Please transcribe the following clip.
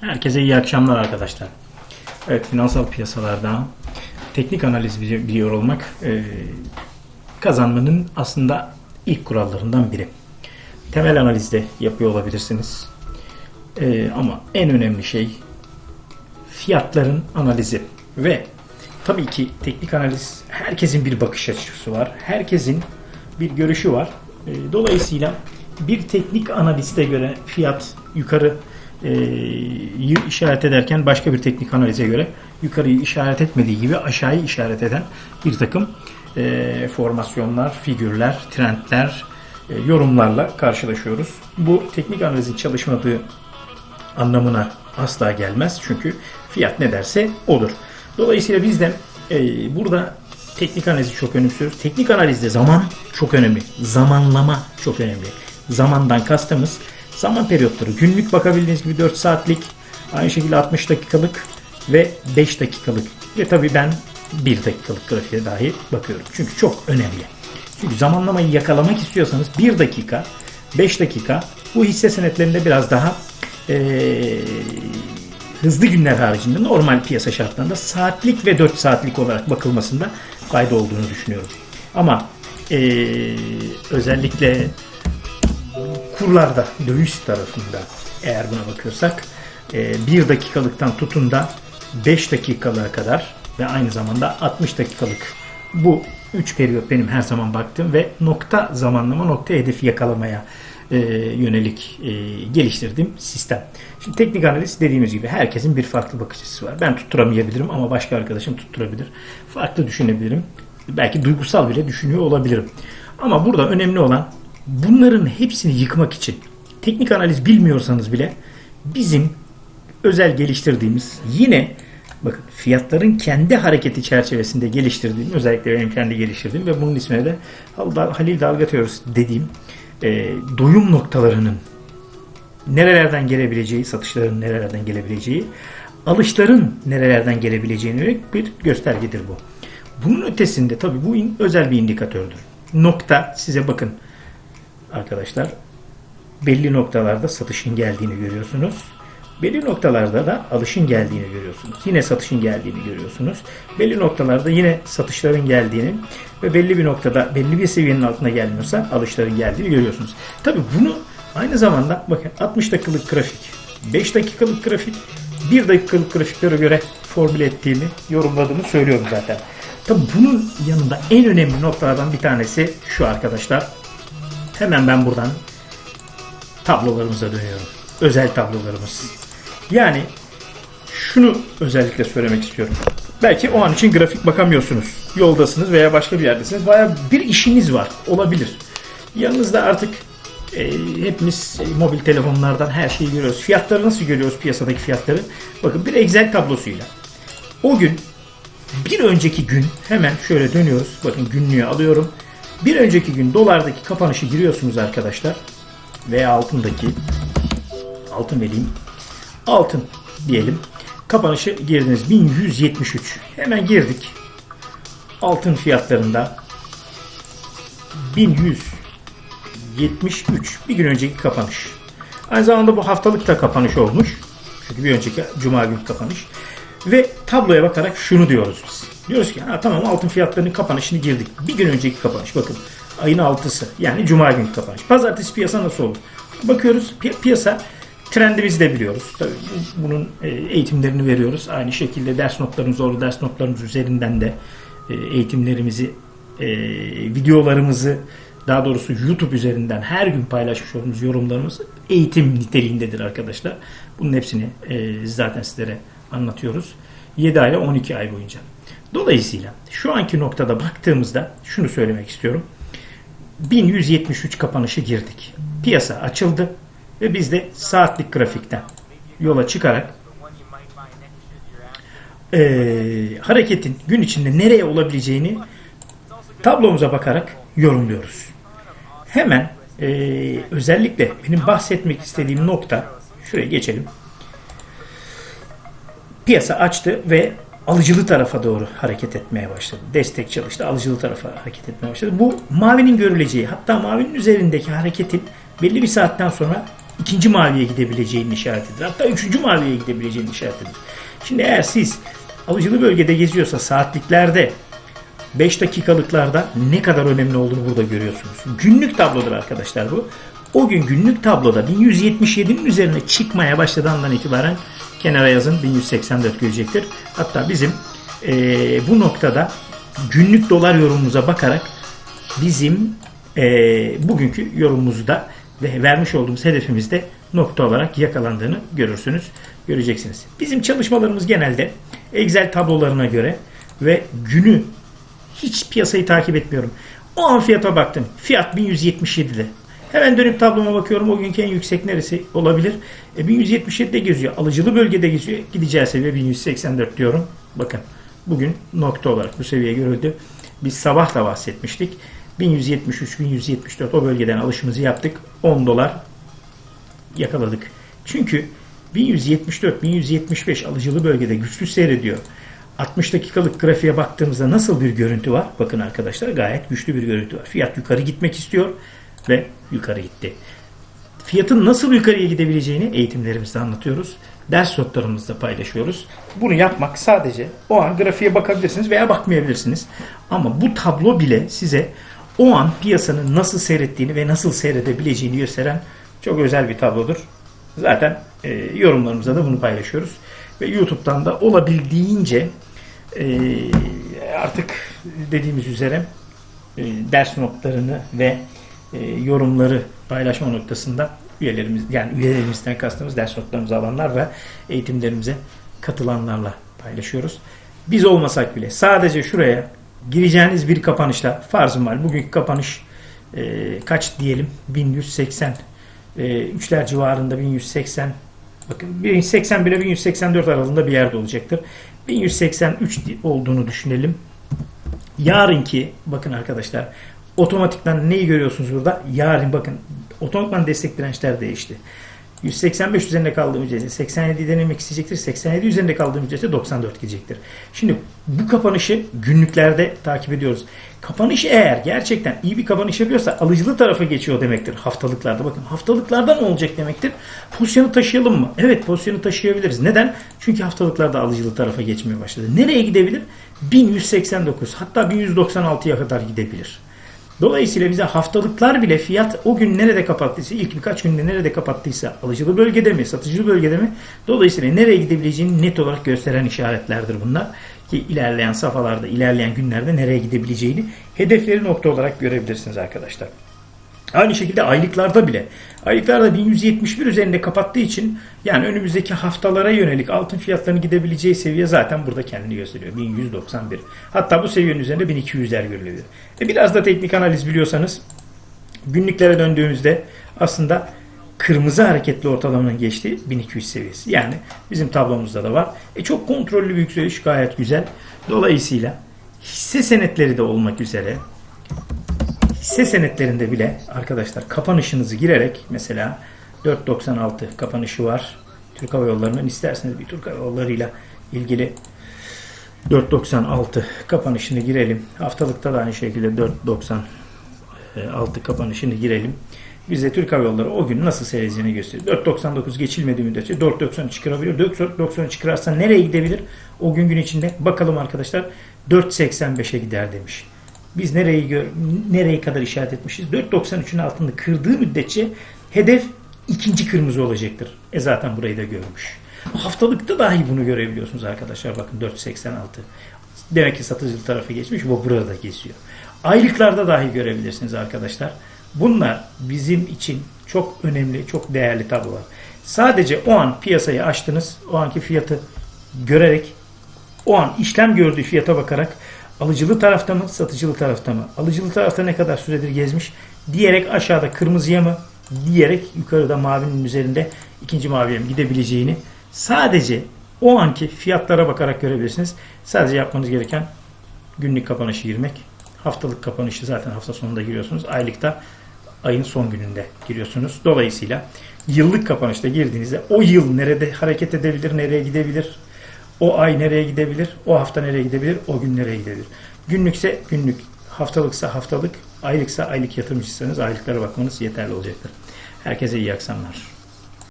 Herkese iyi akşamlar arkadaşlar. Evet finansal piyasalarda teknik analiz bili- biliyor olmak e, kazanmanın aslında ilk kurallarından biri. Temel analizde yapıyor olabilirsiniz. E, ama en önemli şey fiyatların analizi ve tabii ki teknik analiz herkesin bir bakış açısı var. Herkesin bir görüşü var. E, Dolayısıyla bir teknik analiste göre fiyat yukarı e, işaret ederken başka bir teknik analize göre yukarıyı işaret etmediği gibi aşağıyı işaret eden bir takım e, formasyonlar, figürler, trendler, e, yorumlarla karşılaşıyoruz. Bu teknik analizin çalışmadığı anlamına asla gelmez. Çünkü fiyat ne derse odur. Dolayısıyla biz de e, burada teknik analizi çok önemsiyoruz. Teknik analizde zaman çok önemli. Zamanlama çok önemli. Zamandan kastımız zaman periyotları. Günlük bakabildiğiniz gibi 4 saatlik, aynı şekilde 60 dakikalık ve 5 dakikalık. Ve tabii ben 1 dakikalık grafiğe dahi bakıyorum. Çünkü çok önemli. Çünkü zamanlamayı yakalamak istiyorsanız 1 dakika, 5 dakika bu hisse senetlerinde biraz daha eee, hızlı günler haricinde normal piyasa şartlarında saatlik ve 4 saatlik olarak bakılmasında fayda olduğunu düşünüyorum. Ama eee, özellikle kurlarda, döviz tarafında eğer buna bakıyorsak eee, 1 dakikalıktan tutun da 5 dakikalığa kadar ve aynı zamanda 60 dakikalık bu 3 periyot benim her zaman baktığım ve nokta zamanlama, nokta hedefi yakalamaya e, yönelik e, geliştirdiğim sistem. Şimdi teknik analiz dediğimiz gibi herkesin bir farklı bakış açısı var. Ben tutturamayabilirim ama başka arkadaşım tutturabilir. Farklı düşünebilirim. Belki duygusal bile düşünüyor olabilirim. Ama burada önemli olan bunların hepsini yıkmak için teknik analiz bilmiyorsanız bile bizim özel geliştirdiğimiz yine bakın fiyatların kendi hareketi çerçevesinde geliştirdiğim özellikle benim kendi geliştirdiğim ve bunun ismine de Hal- Halil Dalgatıyoruz dediğim e, doyum noktalarının nerelerden gelebileceği, satışların nerelerden gelebileceği, alışların nerelerden gelebileceğine yönelik bir göstergedir bu. Bunun ötesinde tabii bu özel bir indikatördür. Nokta size bakın arkadaşlar belli noktalarda satışın geldiğini görüyorsunuz. Belli noktalarda da alışın geldiğini görüyorsunuz. Yine satışın geldiğini görüyorsunuz. Belli noktalarda yine satışların geldiğini ve belli bir noktada belli bir seviyenin altına gelmiyorsa alışların geldiğini görüyorsunuz. Tabi bunu aynı zamanda bakın 60 dakikalık grafik, 5 dakikalık grafik, 1 dakikalık grafiklere göre formüle ettiğimi, yorumladığımı söylüyorum zaten. Tabi bunun yanında en önemli noktalardan bir tanesi şu arkadaşlar. Hemen ben buradan tablolarımıza dönüyorum. Özel tablolarımız. Yani şunu özellikle söylemek istiyorum. Belki o an için grafik bakamıyorsunuz. Yoldasınız veya başka bir yerdesiniz. Veya bir işiniz var. Olabilir. Yanınızda artık e, hepimiz e, mobil telefonlardan her şeyi görüyoruz. Fiyatları nasıl görüyoruz piyasadaki fiyatları? Bakın bir Excel tablosuyla. O gün bir önceki gün hemen şöyle dönüyoruz. Bakın günlüğü alıyorum. Bir önceki gün dolardaki kapanışı giriyorsunuz arkadaşlar. Veya altındaki altın vereyim. Altın diyelim. Kapanışı girdiniz 1173. Hemen girdik. Altın fiyatlarında 1173 bir gün önceki kapanış. Aynı zamanda bu haftalık da kapanış olmuş. Çünkü bir önceki cuma günü kapanış. Ve tabloya bakarak şunu diyoruz biz. Diyoruz ki ha, tamam altın fiyatlarının kapanışını girdik. Bir gün önceki kapanış bakın. Ayın 6'sı yani cuma günü kapanış. Pazartesi piyasa nasıl olur? Bakıyoruz pi- piyasa trendimizi de biliyoruz. Tabii bu- bunun e, eğitimlerini veriyoruz. Aynı şekilde ders notlarımız orada ders notlarımız üzerinden de e, eğitimlerimizi e, videolarımızı daha doğrusu YouTube üzerinden her gün paylaşmış olduğumuz yorumlarımız eğitim niteliğindedir arkadaşlar. Bunun hepsini zaten sizlere anlatıyoruz. 7 ay ile 12 ay boyunca. Dolayısıyla şu anki noktada baktığımızda şunu söylemek istiyorum. 1173 kapanışı girdik. Piyasa açıldı ve biz de saatlik grafikten yola çıkarak eee, hareketin gün içinde nereye olabileceğini tablomuza bakarak yorumluyoruz. Hemen eee, özellikle benim bahsetmek istediğim nokta şuraya geçelim. Piyasa açtı ve alıcılı tarafa doğru hareket etmeye başladı. Destek çalıştı, alıcılı tarafa hareket etmeye başladı. Bu mavinin görüleceği, hatta mavinin üzerindeki hareketin belli bir saatten sonra ikinci maviye gidebileceğinin işaretidir. Hatta üçüncü maviye gidebileceğinin işaretidir. Şimdi eğer siz alıcılı bölgede geziyorsa saatliklerde 5 dakikalıklarda ne kadar önemli olduğunu burada görüyorsunuz. Günlük tablodur arkadaşlar bu. O gün günlük tabloda 1177'nin üzerine çıkmaya başladığı andan itibaren kenara yazın 1184 görecektir. Hatta bizim eee, bu noktada günlük dolar yorumumuza bakarak bizim eee, bugünkü yorumumuzda ve vermiş olduğumuz hedefimizde nokta olarak yakalandığını görürsünüz, göreceksiniz. Bizim çalışmalarımız genelde Excel tablolarına göre ve günü hiç piyasayı takip etmiyorum. O an fiyata baktım. Fiyat 1177'de. Hemen dönüp tabloma bakıyorum. O günkü en yüksek neresi olabilir? E, 1177'de geziyor. Alıcılı bölgede geziyor. Gideceği seviye 1184 diyorum. Bakın bugün nokta olarak bu seviye görüldü. Biz sabah da bahsetmiştik. 1173-1174 o bölgeden alışımızı yaptık. 10 dolar yakaladık. Çünkü 1174-1175 alıcılı bölgede güçlü seyrediyor. 60 dakikalık grafiğe baktığımızda nasıl bir görüntü var? Bakın arkadaşlar gayet güçlü bir görüntü var. Fiyat yukarı gitmek istiyor ve yukarı gitti. Fiyatın nasıl yukarıya gidebileceğini eğitimlerimizde anlatıyoruz. Ders notlarımızda paylaşıyoruz. Bunu yapmak sadece o an grafiğe bakabilirsiniz veya bakmayabilirsiniz. Ama bu tablo bile size o an piyasanın nasıl seyrettiğini ve nasıl seyredebileceğini gösteren çok özel bir tablodur. Zaten e, yorumlarımızda da bunu paylaşıyoruz. Ve YouTube'dan da olabildiğince e, artık dediğimiz üzere e, ders notlarını ve e, yorumları paylaşma noktasında üyelerimiz yani üyelerimizden kastımız ders notlarımızı alanlar ve eğitimlerimize katılanlarla paylaşıyoruz. Biz olmasak bile sadece şuraya gireceğiniz bir kapanışla farzım var. Bugünkü kapanış e, kaç diyelim? 1180 e, üçler civarında 1180 bakın 1180 ile 1184 aralığında bir yerde olacaktır. 1183 olduğunu düşünelim. Yarınki bakın arkadaşlar otomatikman neyi görüyorsunuz burada? Yarın bakın otomatikman destek dirençler değişti. 185 üzerinde kaldığı müddetçe 87 denemek isteyecektir. 87 üzerinde kaldığı müddetçe 94 gidecektir. Şimdi bu kapanışı günlüklerde takip ediyoruz. Kapanış eğer gerçekten iyi bir kapanış yapıyorsa alıcılı tarafa geçiyor demektir haftalıklarda. Bakın haftalıklarda ne olacak demektir? Pozisyonu taşıyalım mı? Evet pozisyonu taşıyabiliriz. Neden? Çünkü haftalıklarda alıcılı tarafa geçmeye başladı. Nereye gidebilir? 1189 hatta 1196'ya kadar gidebilir. Dolayısıyla bize haftalıklar bile fiyat o gün nerede kapattıysa, ilk birkaç günde nerede kapattıysa, alıcılı bölgede mi, satıcılı bölgede mi, dolayısıyla nereye gidebileceğini net olarak gösteren işaretlerdir bunlar. Ki ilerleyen safhalarda, ilerleyen günlerde nereye gidebileceğini hedefleri nokta olarak görebilirsiniz arkadaşlar. Aynı şekilde aylıklarda bile. Aylıklarda 1171 üzerinde kapattığı için yani önümüzdeki haftalara yönelik altın fiyatlarının gidebileceği seviye zaten burada kendini gösteriyor. 1191. Hatta bu seviyenin üzerinde 1200'ler görülebilir. E biraz da teknik analiz biliyorsanız günlüklere döndüğümüzde aslında kırmızı hareketli ortalamanın geçtiği 1200 seviyesi. Yani bizim tablomuzda da var. E çok kontrollü bir yükseliş gayet güzel. Dolayısıyla hisse senetleri de olmak üzere hisse senetlerinde bile arkadaşlar kapanışınızı girerek mesela 4.96 kapanışı var. Türk Hava Yolları'nın isterseniz bir Türk Hava Yolları'yla ilgili 4.96 kapanışını girelim. Haftalıkta da aynı şekilde 4.96 kapanışını girelim. Bize Türk Hava Yolları o gün nasıl seyredeceğini gösteriyor. 4.99 geçilmediği müddetçe 4.90 çıkarabilir. 4.90 çıkarırsa nereye gidebilir? O gün gün içinde bakalım arkadaşlar 4.85'e gider demiş. Biz nereyi gör, nereye kadar işaret etmişiz? 4.93'ün altında kırdığı müddetçe hedef ikinci kırmızı olacaktır. E zaten burayı da görmüş. Haftalıkta dahi bunu görebiliyorsunuz arkadaşlar. Bakın 4.86. Demek ki satıcı tarafı geçmiş. Bu burada geziyor. Aylıklarda dahi görebilirsiniz arkadaşlar. Bunlar bizim için çok önemli, çok değerli tablolar. Sadece o an piyasayı açtınız. O anki fiyatı görerek o an işlem gördüğü fiyata bakarak alıcılı tarafta mı, satıcılı tarafta mı? Alıcılı tarafta ne kadar süredir gezmiş? Diyerek aşağıda kırmızıya mı? Diyerek yukarıda mavinin üzerinde ikinci maviye mi gidebileceğini sadece o anki fiyatlara bakarak görebilirsiniz. Sadece yapmanız gereken günlük kapanışı girmek. Haftalık kapanışı zaten hafta sonunda giriyorsunuz. Aylıkta ayın son gününde giriyorsunuz. Dolayısıyla yıllık kapanışta girdiğinizde o yıl nerede hareket edebilir, nereye gidebilir, o ay nereye gidebilir, o hafta nereye gidebilir, o gün nereye gidebilir. Günlükse günlük, haftalıksa haftalık, aylıksa aylık yatırımcıysanız aylıklara bakmanız yeterli olacaktır. Herkese iyi akşamlar.